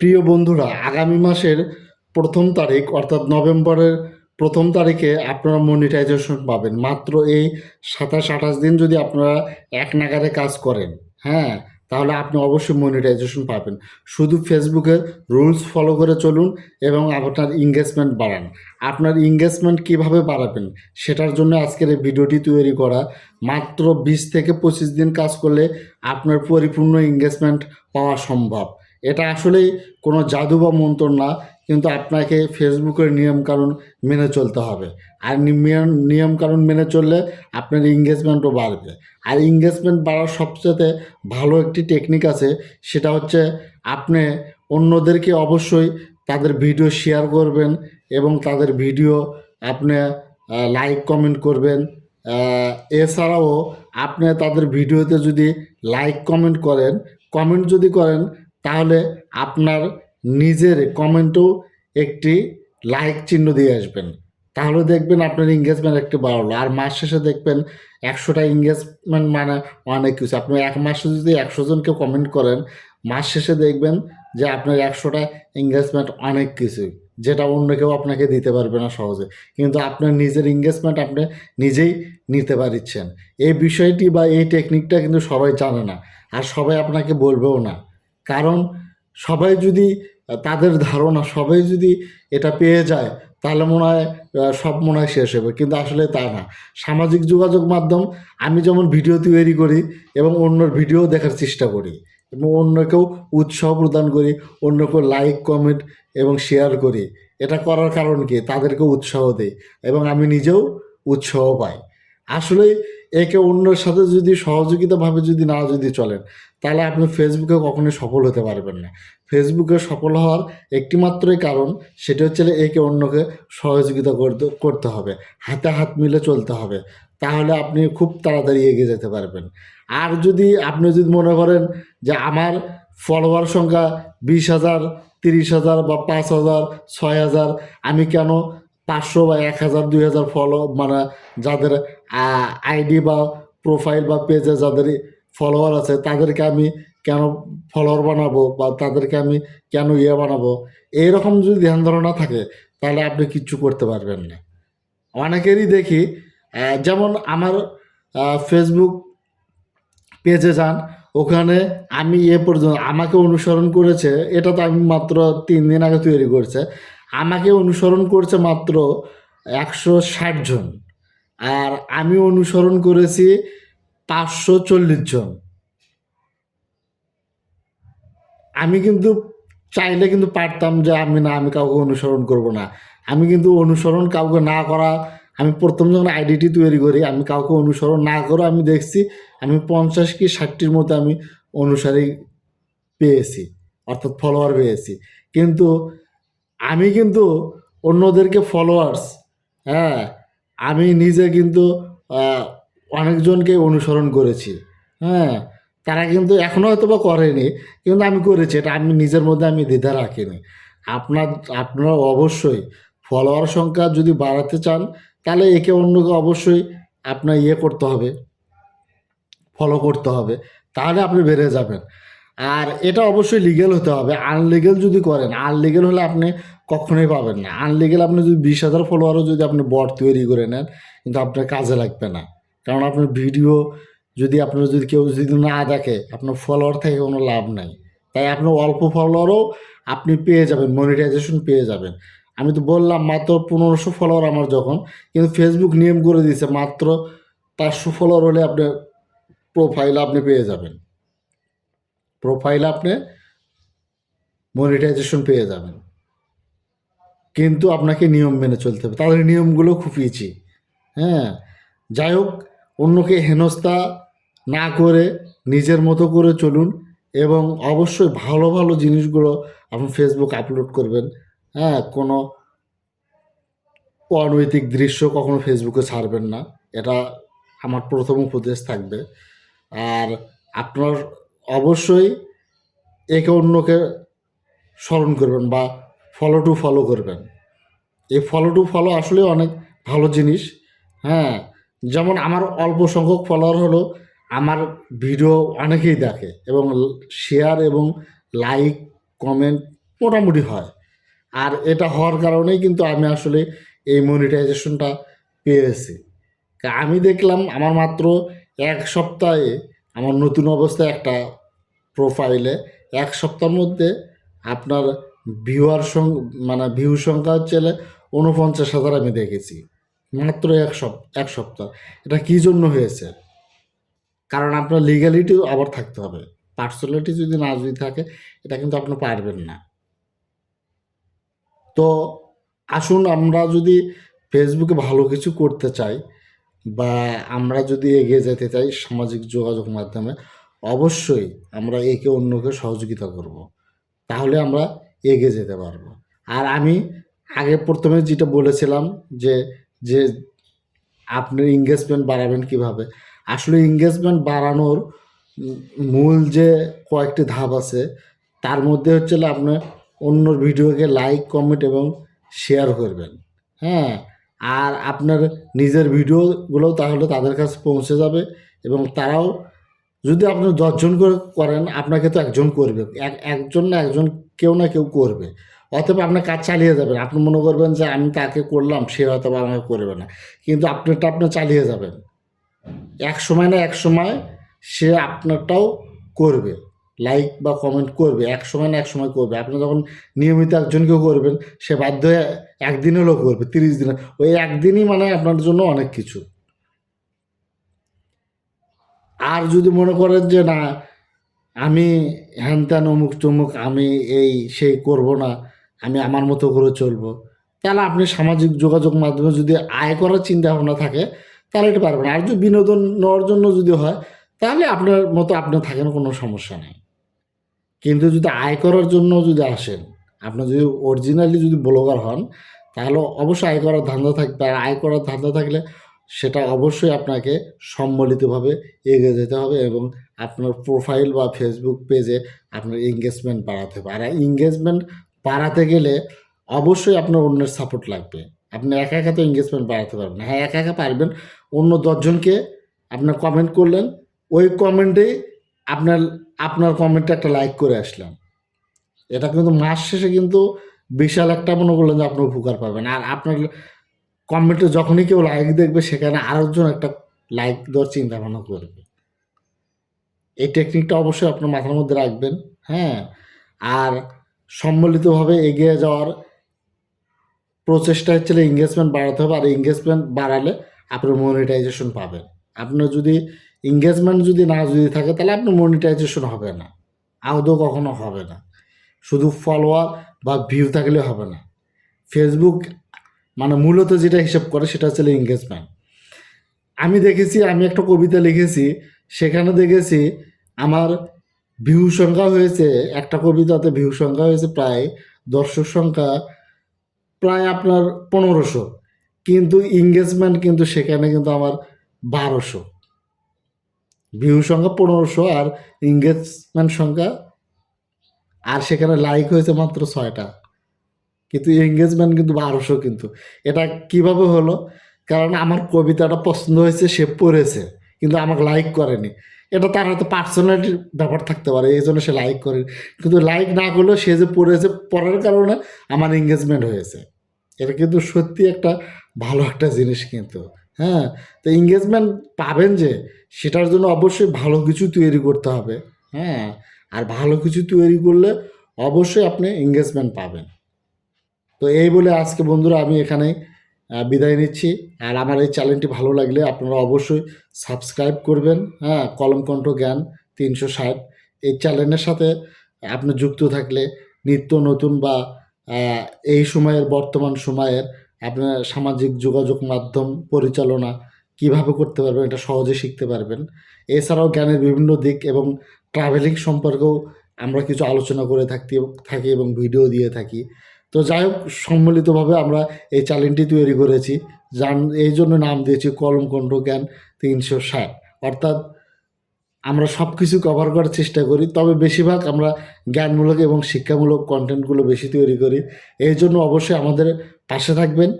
প্রিয় বন্ধুরা আগামী মাসের প্রথম তারিখ অর্থাৎ নভেম্বরের প্রথম তারিখে আপনারা মনিটাইজেশন পাবেন। মাত্র এই সাতাশ আঠাশ দিন যদি আপনারা এক নাগারে কাজ করেন হ্যাঁ তাহলে আপনি অবশ্যই মনিটাইজেশন পাবেন। শুধু ফেসবুকের রুলস ফলো করে চলুন এবং আপনার ইংগেজমেন্ট বাড়ান। আপনার ইংগেজমেন্ট কীভাবে বাড়াবেন সেটার জন্য আজকের এই ভিডিওটি তৈরি করা। মাত্র বিশ থেকে পঁচিশ দিন কাজ করলে আপনার পরিপূর্ণ ইংগেজমেন্ট পাওয়া সম্ভব। এটা আসলেই কোনো জাদু বা মন্ত্র না, কিন্তু আপনাকে ফেসবুকের নিয়মকানুন মেনে চলতে হবে। আর নিয়ম, নিয়মকানুন মেনে চললে আপনার এঙ্গেজমেন্টও বাড়বে। আর এঙ্গেজমেন্ট বাড়ার সবচেয়ে ভালো একটি টেকনিক আছে, সেটা হচ্ছে আপনি অন্যদেরকে অবশ্যই তাদের ভিডিও শেয়ার করবেন এবং তাদের ভিডিও আপনি লাইক কমেন্ট করবেন। এছাড়াও আপনি তাদের ভিডিওতে যদি লাইক কমেন্ট করেন কমেন্ট যদি করেন তাহলে আপনার নিজের কমেন্টও একটি লাইক চিহ্ন দিয়ে আসবেন। তাহলে দেখবেন আপনার এঙ্গেজমেন্ট একটু বাড়লো। আর মাস শেষে দেখবেন একশোটা এঙ্গেজমেন্ট মানে অনেক কিছু। আপনি এক মাসে যদি একশো জনকে কমেন্ট করেন, মাস শেষে দেখবেন যে আপনার একশোটা এঙ্গেজমেন্ট অনেক কিছু, যেটা অন্য কেউ আপনাকে দিতে পারবে না সহজে। কিন্তু আপনার নিজের এঙ্গেজমেন্ট আপনি নিজেই নিতে পারছেন এই বিষয়টি বা এই টেকনিকটা কিন্তু সবাই জানে না। আর সবাই আপনাকে বলবেও না। কারণ সবাই যদি তাদের ধারণা সবাই যদি এটা পেয়ে যায়, তাহলে মনে হয় সব মনে হয় শেষ হবে। কিন্তু আসলে তা না। সামাজিক যোগাযোগ মাধ্যম, আমি যেমন ভিডিও তৈরি করি এবং অন্যর ভিডিও দেখার চেষ্টা করি এবং অন্যকেও উৎসাহ প্রদান করি, অন্যকেও লাইক কমেন্ট এবং শেয়ার করি। এটা করার কারণ কি? তাদেরকে উৎসাহ দেই এবং আমি নিজেও উৎসাহ পাই। আসলে একে অন্যের সাথে যদি সহযোগিতাভাবে যদি না যদি চলেন, তাহলে আপনি ফেসবুকে কখনোই সফল হতে পারবেন না। ফেসবুকে সফল হওয়ার একটিমাত্রই কারণ সেটা হচ্ছে একে অন্যকে সহযোগিতা করতে করতে হবে, হাতে হাত মিলে চলতে হবে। তাহলে আপনি খুব তাড়াতাড়ি এগিয়ে যেতে পারবেন। আর যদি আপনি যদি মনে করেন যে আমার ফলোয়ার সংখ্যা বিশ হাজার, তিরিশ হাজার বা পাঁচ হাজার, ছয় হাজার, আমি কেন পাঁচশো বা এক হাজার, দুই হাজার ফলো মানে যাদের আইডি বা প্রোফাইল বা পেজে যাদের ফলোয়ার আছে, তাদেরকে আমি কেন ফলোয়ার বানাবো বা তাদেরকে আমি কেন ইয়ে বানাবো? এইরকম যদি ধ্যান ধারণা থাকে, তাহলে আপনি কিচ্ছু করতে পারবেন না। অনেকেরই দেখি যেমন আমার ফেসবুক পেজে যান, ওখানে আমি এ পর্যন্ত, আমাকে অনুসরণ করেছে, এটা তো আমি মাত্র তিন দিন আগে তৈরি করছে আমাকে অনুসরণ করছে মাত্র একশো ষাট জন আর আমি অনুসরণ করেছি পাঁচশো চল্লিশ জন। আমি কিন্তু চাইলে কিন্তু পারতাম যে আমি না, আমি কাউকে অনুসরণ করব না। আমি কিন্তু অনুসরণ কাউকে না করা, আমি প্রথম যখন আইডিটি তৈরি করি, আমি কাউকে অনুসরণ না করে আমি দেখছি, আমি পঞ্চাশ কি ষাটটির মতো আমি অনুসারী পেয়েছি, অর্থাৎ ফলোয়ার পেয়েছি। কিন্তু আমি কিন্তু অন্যদেরকে ফলোয়ার্স হ্যাঁ আমি নিজে কিন্তু অনেকজনকে অনুসরণ করেছি হ্যাঁ তারা কিন্তু এখনও হয়তো বা করেনি, কিন্তু আমি করেছি, এটা আমি নিজের মধ্যে আমি দ্বিধা রাখিনি। আপনার, আপনারা অবশ্যই ফলোয়ার সংখ্যা যদি বাড়াতে চান, তাহলে একে অন্যকে অবশ্যই আপনার ইয়ে করতে হবে ফলো করতে হবে, তাহলে আপনি বেড়ে যাবেন। আর এটা অবশ্যই লিগেল হতে হবে। আনলিগেল যদি করেন আনলিগেল হলে আপনি কখনোই পাবেন না। আনলিগেল আপনি যদি বিশ হাজার ফলোয়ারও যদি আপনি বট তৈরি করে নেন, কিন্তু আপনার কাজে লাগবে না। কারণ আপনার ভিডিও যদি আপনার যদি কেউ যদি না দেখে, আপনার ফলোয়ার থেকে কোনো লাভ নাই। তাই আপনার অল্প ফলোয়ারও আপনি পেয়ে যাবেন মনিটাইজেশন পেয়ে যাবেন। আমি তো বললাম, মাত্র পনেরোশো ফলোয়ার আমার যখন, কিন্তু ফেসবুক নিয়ম করে দিয়েছে, মাত্র পাঁচশো ফলোয়ার হলে আপনি প্রোফাইল আপনি পেয়ে যাবেন। প্রোফাইল আপনি মনিটাইজেশন পেয়ে যাবেন। কিন্তু আপনাকে নিয়ম মেনে চলতে হবে। তাদের নিয়মগুলো ইজি হ্যাঁ যাই হোক, অন্যকে হেনস্থা না করে, নিজের মতো করে চলুন এবং অবশ্যই ভালো ভালো জিনিসগুলো আপনি ফেসবুক আপলোড করবেন। হ্যাঁ কোনো অনৈতিক দৃশ্য কখনো ফেসবুকে ছাড়বেন না। এটা আমার প্রথম উপদেশ থাকবে। আর আপনার অবশ্যই একে অন্যকে স্মরণ করবেন বা ফলো টু ফলো করবেন। এই ফলো টু ফলো আসলে অনেক ভালো জিনিস হ্যাঁ? যেমন আমার অল্প সংখ্যক ফলোয়ার হলো, আমার ভিডিও অনেকেই দেখে এবং শেয়ার এবং লাইক কমেন্ট মোটামুটি হয়। আর এটা হওয়ার কারণেই কিন্তু আমি আসলে এই মনিটাইজেশনটা পেয়েছি। আমি দেখলাম আমার মাত্র এক সপ্তাহে আমার নতুন অবস্থায় একটা প্রোফাইলে এক সপ্তাহের মধ্যে আপনার ভিউয়ার সং মানে ভিউ সংখ্যা হচ্ছে উনপঞ্চাশ হাজার আমি দেখেছি। মাত্র এক সপ, এক সপ্তাহ। এটা কী জন্য হয়েছে? কারণ আপনার লিগ্যালিটিও আবার থাকতে হবে। পার্সোনালিটি যদি না যদি থাকে, এটা কিন্তু আপনি পারবেন না। তো আসুন আমরা যদি ফেসবুকে ভালো কিছু করতে চাই বা আমরা যদি এগিয়ে যেতে চাই সামাজিক যোগাযোগ মাধ্যমে, অবশ্যই আমরা একে অন্যকে সহযোগিতা করব। তাহলে আমরা এগিয়ে যেতে পারব। আর আমি আগে প্রথমে যেটা বলেছিলাম যে যে আপনি এঙ্গেজমেন্ট বাড়াবেন কীভাবে? আসলে এঙ্গেজমেন্ট বাড়ানোর মূল যে কয়েকটি ধাপ আছে, তার মধ্যে হচ্ছে আপনার অন্যর ভিডিওকে লাইক কমেন্ট এবং শেয়ার করবেন। হ্যাঁ? আর আপনার নিজের ভিডিওগুলো তাহলে তাদের কাছে পৌঁছে যাবে এবং তারাও যদি আপনি দশজন করে করেন, আপনাকে তো একজন করবে। এক, একজন না একজন কেউ না কেউ করবে। অতএব আপনার কাজ চালিয়ে যাবেন। আপনি মনে করবেন যে আমি তাকে করলাম, সে হয়তো বা আমাকে করবে না। কিন্তু আপনারটা আপনি চালিয়ে যাবেন। এক সময় না এক সময় সে আপনারটাও করবে। লাইক বা কমেন্ট করবে এক সময় না এক সময় করবে। আপনি যখন নিয়মিত একজনকেও করবেন, সে বাধ্য হয়ে একদিন হলেও করবে, তিরিশ দিনে। ওই একদিনই মানে আপনার জন্য অনেক কিছু। আর যদি মনে করেন যে, না, আমি হ্যান ত্যান অমুক তমুক, আমি এই সেই করব না, আমি আমার মতো করে চলবো, তাহলে আপনি সামাজিক যোগাযোগ মাধ্যমে যদি আয় করার চিন্তা ভাবনা থাকে, তাহলে এটা পারবেন। আর যদি বিনোদন নেওয়ার জন্য যদি হয়, তাহলে আপনার মতো আপনি থাকেন, কোনো সমস্যা নেই। কিন্তু যদি আয় করার জন্য যদি আসেন, আপনি যদি অরিজিনালি যদি ব্লগার হন, তাহলে অবশ্যই আয় করার ধান্দা থাকবে। আর আয় করার ধান্দা থাকলে সেটা অবশ্যই আপনাকে সম্মিলিতভাবে এগিয়ে যেতে হবে এবং আপনার প্রোফাইল বা ফেসবুক পেজে আপনার এঙ্গেজমেন্ট বাড়াতে হবে। আর এঙ্গেজমেন্ট বাড়াতে গেলে অবশ্যই আপনার অন্যের সাপোর্ট লাগবে। আপনি একা একা তো এঙ্গেজমেন্ট বাড়াতে পারবেন হ্যাঁ একা একা পারবেন। অন্য দশজনকে আপনার কমেন্ট করলেন, ওই কমেন্টে আপনার আপনার কমেন্টে একটা লাইক করে আসলাম। এটা কিন্তু মাস শেষে কিন্তু বিশাল একটা মনে করলেন যে আপনি উপকার পাবেন। আর আপনার কমেন্টে যখনই কেউ লাইক দেখবে, সেখানে আরেকজন একটা লাইক দেওয়ার চিন্তা ভাবনা করবে। এই টেকনিকটা অবশ্যই আপনার মাথার মধ্যে রাখবেন হ্যাঁ? আর সম্মিলিতভাবে এগিয়ে যাওয়ার প্রচেষ্টা হচ্ছে এঙ্গেজমেন্ট বাড়াতে হবে। আর এঙ্গেজমেন্ট বাড়ালে আপনার মনিটাইজেশন পাবেন। আপনার যদি এঙ্গেজমেন্ট যদি না যদি থাকে, তাহলে আপনার মনিটাইজেশন হবে না। আদৌ কখনো হবে না। শুধু ফলোয়ার বা ভিউ থাকলে হবে না। ফেসবুক মানে মূলত যেটা হিসাব করে, সেটা হচ্ছে এঙ্গেজমেন্ট আমি দেখেছি, আমি একটা কবিতা লিখেছি, সেখানে দেখেছি আমার ভিউ সংখ্যা হয়েছে, একটা কবিতাতে ভিউ সংখ্যা হয়েছে প্রায় দর্শক সংখ্যা প্রায় আপনার পনেরোশো। কিন্তু এঙ্গেজমেন্ট কিন্তু সেখানে কিন্তু আমার বারোশো। ভিউ সংখ্যা পনেরোশো আর এঙ্গেজমেন্ট সংখ্যা আর সেখানে লাইক হয়েছে মাত্র ছয়টা। কিন্তু এঙ্গেজমেন্ট কিন্তু বারোশো কিন্তু। এটা কীভাবে হলো? কারণ আমার কবিতাটা পছন্দ হয়েছে, সে পড়েছে, কিন্তু আমাকে লাইক করেনি। এটা তার হয়তো পার্সোনালিটির ব্যাপার থাকতে পারে, এই জন্য সে লাইক করেনি। কিন্তু লাইক না করলেও সে যে পড়েছে, পড়ার কারণে আমার এঙ্গেজমেন্ট হয়েছে। এটা কিন্তু সত্যি একটা ভালো একটা জিনিস কিন্তু। হ্যাঁ তো এঙ্গেজমেন্ট পাবেন যে, সেটার জন্য অবশ্যই ভালো কিছু তৈরি করতে হবে। হ্যাঁ আর ভালো কিছু তৈরি করলে অবশ্যই আপনি এঙ্গেজমেন্ট পাবেন। তো এই বলে আজকে বন্ধুরা আমি এখানে বিদায় নিচ্ছি। আর আমার এই চ্যানেলটি ভালো লাগলে আপনারা অবশ্যই সাবস্ক্রাইব করবেন। হ্যাঁ কলম কণ্ঠ জ্ঞান তিনশো ষাট। এই চ্যানেলের সাথে আপনি যুক্ত থাকলে নিত্য নতুন বা এই সময়ের বর্তমান সময়ের আপনার সামাজিক যোগাযোগ মাধ্যম পরিচালনা কীভাবে করতে পারবেন এটা সহজে শিখতে পারবেন। এছাড়াও জ্ঞানের বিভিন্ন দিক এবং ট্রাভেলিং সম্পর্কেও আমরা কিছু আলোচনা করে থাকতে থাকি এবং ভিডিও দিয়ে থাকি। তো যাই হোক, সম্মিলিতভাবে আমরা এই চ্যানেলটি তৈরি করেছি। যার এই জন্য নাম দিয়েছি কলম কণ্ঠ জ্ঞান তিনশো ষাট। অর্থাৎ আমরা সব কিছু কভার করার চেষ্টা করি, তবে বেশিরভাগ আমরা জ্ঞানমূলক এবং শিক্ষামূলক কন্টেন্টগুলো বেশি তৈরি করি। এই জন্য অবশ্যই আমাদের পাশে থাকবেন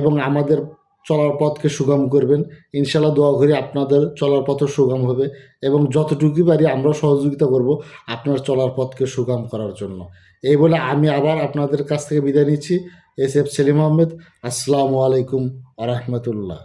এবং আমাদের চলার পথকে সুগম করবেন। ইনশাল্লাহ দোয়া করি আপনাদের চলার পথও সুগম হবে এবং যতটুকু পারি আমরা সহযোগিতা করব আপনার চলার পথকে সুগম করার জন্য। এই বলে আমি আবার আপনাদের কাছ থেকে বিদায় নিচ্ছি। এস এফ সেলিম আহমেদ, আসসালামু আলাইকুম আ রহমতুল্লাহ।